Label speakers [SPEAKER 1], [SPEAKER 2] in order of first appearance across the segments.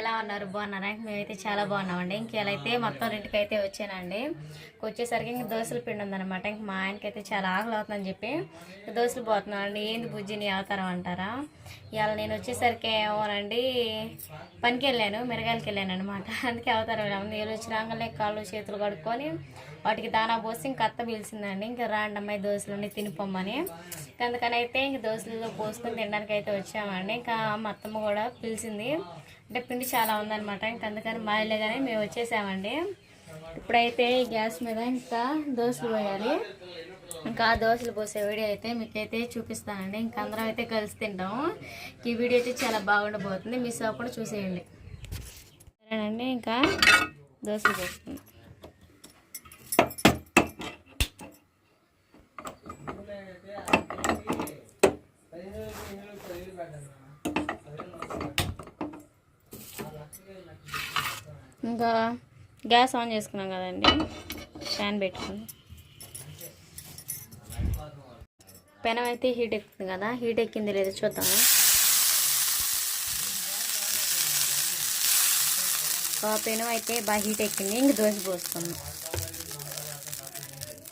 [SPEAKER 1] ఎలా ఉన్నారు? బాగున్నారా? మేమైతే చాలా బాగున్నామండి. ఇంకెలైతే మొత్తం రెండుకి అయితే వచ్చానండి వచ్చేసరికి ఇంక దోశల పిండి ఉందన్నమాట. ఇంక మా ఆయనకైతే చాలా ఆకలి అవుతుందని చెప్పి దోశలు పోతున్నాను అండి ఏంది బుజ్జిని అవతారం అంటారా? ఇవాళ నేను వచ్చేసరికి ఏమోనండి పనికి వెళ్ళాను మిరగాయలకి వెళ్ళాను అనమాట అందుకే అవతారం వెళ్ళాము. నీళ్ళు వచ్చి రాగానే కాళ్ళు చేతులు కడుక్కొని వాటికి దానా పోసి ఇంక అత్త పిలిచిందండి. ఇంకా రాండి అమ్మాయి దోశలు తినిపోమ్మని. అందుకని అయితే ఇంక దోశలలో పోసుకొని తినడానికి అయితే వచ్చామండి. ఇంకా మా అత్తమ్మ కూడా పిలిచింది. అంటే పిండి చాలా ఉందనమాట ఇంక అందుకని మాయలేగానే మేము వచ్చేసామండి. ఇప్పుడైతే గ్యాస్ మీద ఇంకా దోశలు పోయాలి ఇంకా ఆ దోశలు పోసే వీడియో అయితే మీకైతే చూపిస్తానండి. ఇంకా అందరం అయితే కలిసి తింటాం. ఈ వీడియో అయితే చాలా బాగుండబోతుంది. మిస్ అవ్వకుండా చూసేయండి. సరేనండి ఇంకా దోశలు పోస్తుంది ఇంకా గ్యాస్ ఆన్ చేసుకున్నాం కదండి. ఫ్యాన్ పెట్టుకుని. పెనం అయితే హీట్ ఎక్కుతుంది కదా హీట్ ఎక్కింది లేదో చూద్దాము పెనం అయితే బాగా హీట్ ఎక్కింది ఇంక దోశ పోసుకున్నాం.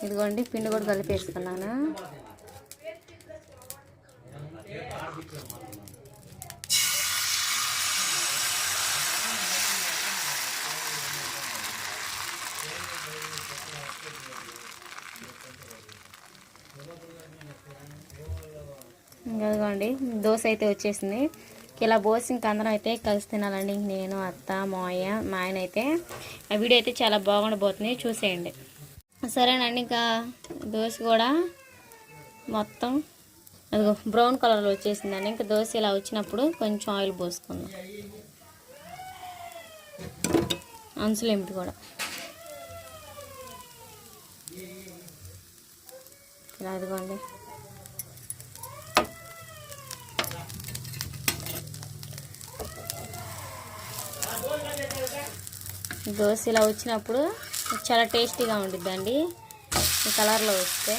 [SPEAKER 1] ఇదిగోండి పిండి కూడా కలిపేసుకున్నాను. ఇంకా దోశ అయితే వచ్చేసింది. ఇలా పోసి ఇంక అందరం అయితే కలిసి తినాలండి. ఇంక నేను అత్త మాయ మా ఆయన అయితే. ఆ వీడియో అయితే చాలా బాగుండబోతుంది. చూసేయండి. సరేనండి ఇంకా దోశ కూడా మొత్తం అదిగో బ్రౌన్ కలర్లో వచ్చేసిందండి. ఇంకా దోశ ఇలా వచ్చినప్పుడు కొంచెం ఆయిల్ పోసుకుందాం. అంచులేమిటి కూడా. ఇలా అదిగోండి. దోశ ఇలా వచ్చినప్పుడు చాలా టేస్టీగా ఉండిద్దండి. ఈ కలర్లో వస్తే.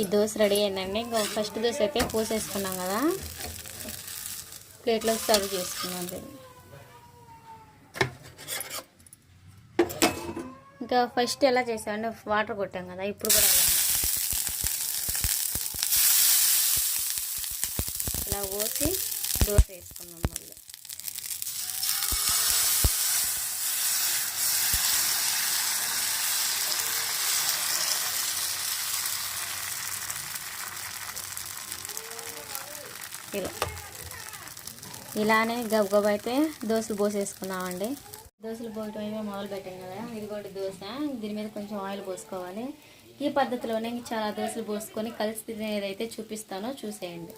[SPEAKER 1] ఈ దోశ రెడీ అయిందండి. ఇంకా ఫస్ట్ దోశ అయితే పోసేసుకున్నాం కదా. ప్లేట్లో సర్వ్ చేసుకున్నాం ఇంకా ఫస్ట్ ఎలా చేసామంటే వాటర్ కొట్టాం కదా ఇప్పుడు కూడా అలా ఇలా పోసి దోశ వేసుకున్నాం మళ్ళీ. ఇలా. ఇలానే గబగబ అయితే దోశలు పోసేసుకున్నామండి. దోశలు పోయటం అయితే మొదలు పెట్టాను కదా ఇది కూడా దోశ. దీని మీద కొంచెం ఆయిల్ పోసుకోవాలి. ఈ పద్ధతిలోనే చాలా దోశలు పోసుకొని కలిసి తినేది అయితే చూపిస్తాను చూసేయండి.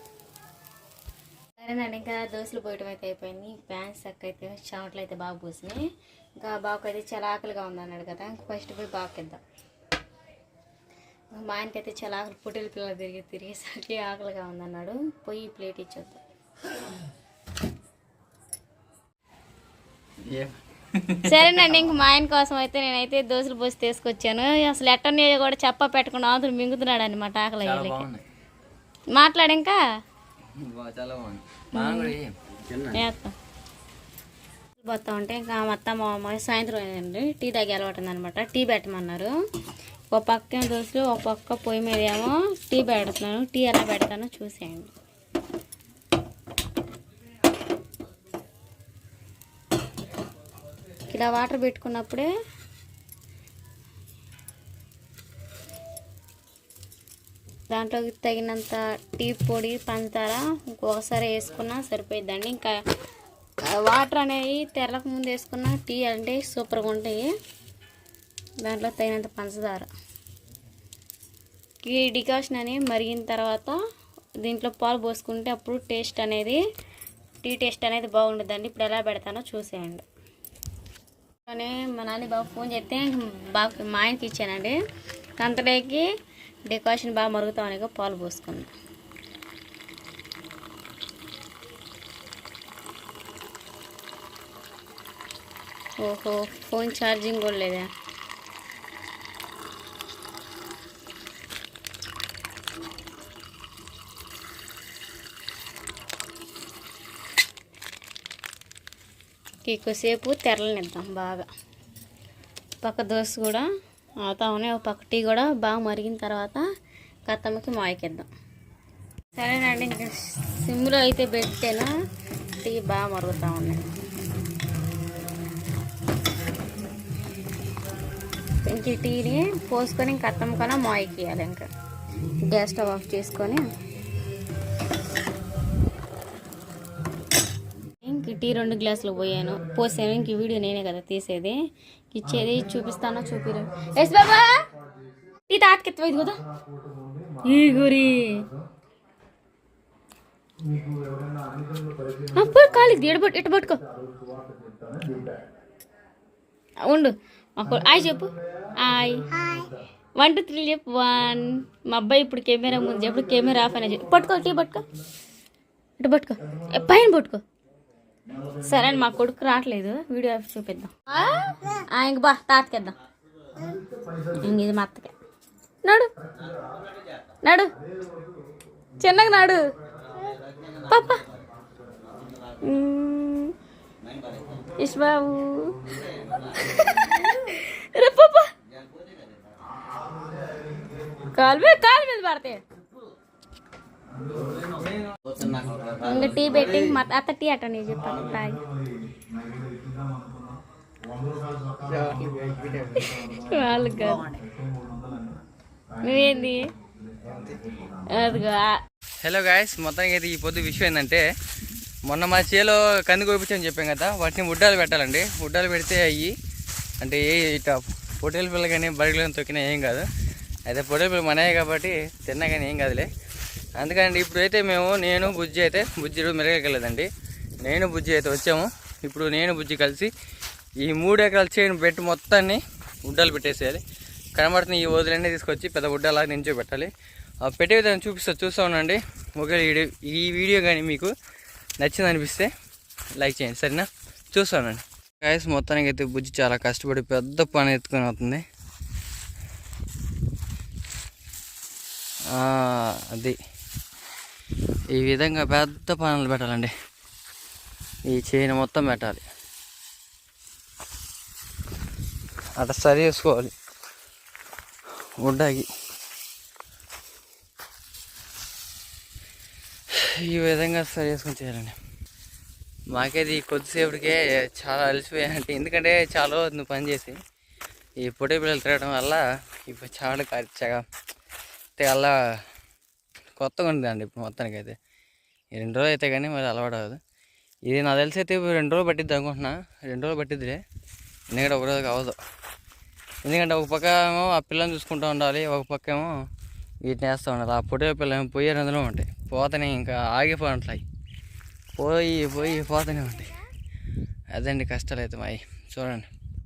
[SPEAKER 1] సరేనండి ఇంకా దోశలు పోయటం అయితే అయిపోయింది. ప్యాన్ సక్క అయితే చెమటలు అయితే బాగా పూసినాయి. ఇంకా బాబుకి అయితే చాలా ఆకలిగా ఉందన్నాడు కదా ఇంకా ఫస్ట్ పోయి బాగుకిద్దాం మా ఆయనకైతే చాలా ఆకలి పుట్టిల పిల్లలు తిరిగి తిరిగేసరికి ఆకలిగా ఉందన్నాడు పోయి ప్లేట్ ఇచ్చేద్దాం. సరేనండి ఇంక మా ఆయన కోసం అయితే నేనైతే దోశలు పోసి తీసుకొచ్చాను. అసలు ఎట్టనే కూడా చెప్ప పెట్టకుండా ఆతులు మింగుతున్నాడు అనమాట ఆకలి మాట్లాడు ఇంకా. పోతా ఉంటే ఇంకా మా అత్త మా అమ్మ సాయంత్రం అయిందండి. టీ తాగి అలవాటు అనమాట టీ పెట్టమన్నారు. ఒక పక్క దోశలు ఒక పక్క పొయ్యి మీద ఏమో టీ పెడుతున్నాను. టీ ఎలా పెడతానో చూసేయండి. ఇలా వాటర్ పెట్టుకున్నప్పుడే దాంట్లోకి తగినంత టీ పొడి పంచదార ఇంకొకసారి వేసుకున్నా సరిపోయిద్దండి. ఇంకా వాటర్ అనేవి తెరలకు ముందు వేసుకున్న టీ అంటే సూపర్గా ఉంటాయి. దాంట్లో తగినంత పంచదార. ఈ డికాషన్ అని మరిగిన తర్వాత దీంట్లో పాలు పోసుకుంటే అప్పుడు టేస్ట్ అనేది టీ టేస్ట్ అనేది బాగుండదండి. ఇప్పుడు ఎలా పెడతానో చూసేయండి. కానీ మా నాన్న బాబు ఫోన్ చేస్తే బాబుకి మా ఆయనకి ఇచ్చానండి. అంతలోకి డెకరేషన్ బాగా మరుగుతామని పాలు పోసుకున్నాం. ఓహో ఫోన్ ఛార్జింగ్ కూడా లేదా? ఎక్కువసేపు తెరలనిద్దాం బాగా. పక్క దోశ కూడా అవుతా ఉన్నాయి. ఒక పక్క టీ కూడా బాగా మరిగిన తర్వాత కత్తమ్మకి మాయకిద్దాం. సరేనండి ఇంకా సిమ్లో అయితే పెట్టేనా? టీ బాగా మరుగుతూ ఉన్నాయి ఇంక టీని పోసుకొని ఇంక అత్తమ్మ కన్నా మాయకి ఇవ్వాలి ఇంకా. గ్యాస్ స్టవ్ ఆఫ్ చేసుకొని. టీ రెండు గ్లాసులు పోయాను. పోసాను ఇంక వీడియో నేనే కదా తీసేది. ఇచ్చేది చూపిస్తానో చూపిరు. ఎస్ బాబా! టీ తాతకెత్తవా కదా? ఈ గురి. అప్పుడు కాలికి ఎడబట్టు ఇటు పట్టుకో. ఉండు. అప్పుడు ఆయ్ చెప్పు. ఆయ్. వన్ టూ త్రీ చెప్పు. వన్. మా అబ్బాయి ఇప్పుడు కెమెరా ముందు ఎప్పుడు కెమెరా ఆఫ్ అనేది పట్టుకో టీ పట్టుకో. ఇటు పట్టుకో. పైన పట్టుకో. సరే మా కొడుకు రావట్లేదు. వీడియో ఆఫ్ చూపిద్దాం ఇంక బా తాతకేద్దాం. ఇంక ఇది మా అత్తకే. నడు. నడు. చిన్నగా నాడు. పాప. ఇష్ బాబు రే పాప. కాలు మీద కాలు మీద పడతాయి. ఇంకా టీ బెట్టింగ్ మా అత్త టీ అట్ట నేను చెప్పాను తాగి. వాళ్ళు కాదు. నువ్వేంది?
[SPEAKER 2] హలో గాయస్ మొత్తానికి అయితే ఈ పొద్దు విషయం ఏంటంటే మొన్న మా చేలో కంది కోపించని చెప్పాం కదా వాటిని ఉడ్డాలు పెట్టాలండి. ఉడ్డాలు పెడితే అయ్యి అంటే ఏ ఇట్లా పొట్టేల పిల్ల కానీ బరిగలను తొక్కినా ఏం కాదు. అయితే పొట్టేల పిల్ల మనయే కాబట్టి తిన్నా కానీ ఏం కాదులే. అందుకని ఇప్పుడైతే మేము నేను బుజ్జి అయితే బుజ్జి మెరగలేదండి నేను బుజ్జి అయితే వచ్చాము. ఇప్పుడు నేను బుజ్జి కలిసి ఈ మూడు ఎకరాల చేయని పెట్టి మొత్తాన్ని ఉడ్డాలు పెట్టేసేయాలి. కనబడుతున్న ఈ వదిలన్నీ తీసుకొచ్చి పెద్ద ఉడ్డాలాగా నించో పెట్టాలి. పెట్టే విధానం చూపిస్తా చూస్తూ ఉండండి. ఒకవేళ ఈ వీడియో ఈ వీడియో కానీ మీకు నచ్చింది అనిపిస్తే లైక్ చేయండి సరేనా? చూస్తూ ఉండండి. కాయస్ మొత్తానికి అయితే బుజ్జి చాలా కష్టపడి పెద్ద పని ఎత్తుకొని అవుతుంది అది. ఈ విధంగా పెద్ద పనులు పెట్టాలండి. ఈ చైన్ మొత్తం పెట్టాలి. అట్లా సరి చేసుకోవాలి. ఉడ్డాకి ఈ విధంగా సరి చేసుకొని చేయాలండి. మాకేది కొద్దిసేపటికే చాలా అలసిపోయానంటే ఎందుకంటే చాలా అవుతుంది పని చేసి ఈ పొట్టి పిల్లలు తిరగడం వల్ల ఇప్పుడు చాలా ఖర్చగా అలా కొత్తగా ఉంటుందండి ఇప్పుడు మొత్తానికి అయితే ఈ రెండు రోజులు అయితే కానీ మరి అలవాటు అవ్వదు. ఇది నాకు తెలిసి అయితే ఇప్పుడు రెండు రోజులు పట్టిద్ది అనుకుంటున్నా. రెండు రోజులు పట్టిద్దిలే. ఎందుకంటే ఒక రోజుకి అవ్వదు ఎందుకంటే ఒక పక్క ఏమో ఆ పిల్లని చూసుకుంటూ ఉండాలి ఒక పక్క ఏమో వీటిని వేస్తూ ఉండాలి. ఆ పొట్టి పిల్ల ఏమో పోయే అందులో ఉంటాయి. పోతనే ఇంకా ఆగిపోయి పోయి పోయి పోతూనే ఉంటాయి. అదండి కష్టాలు అయితే మాయి చూడండి.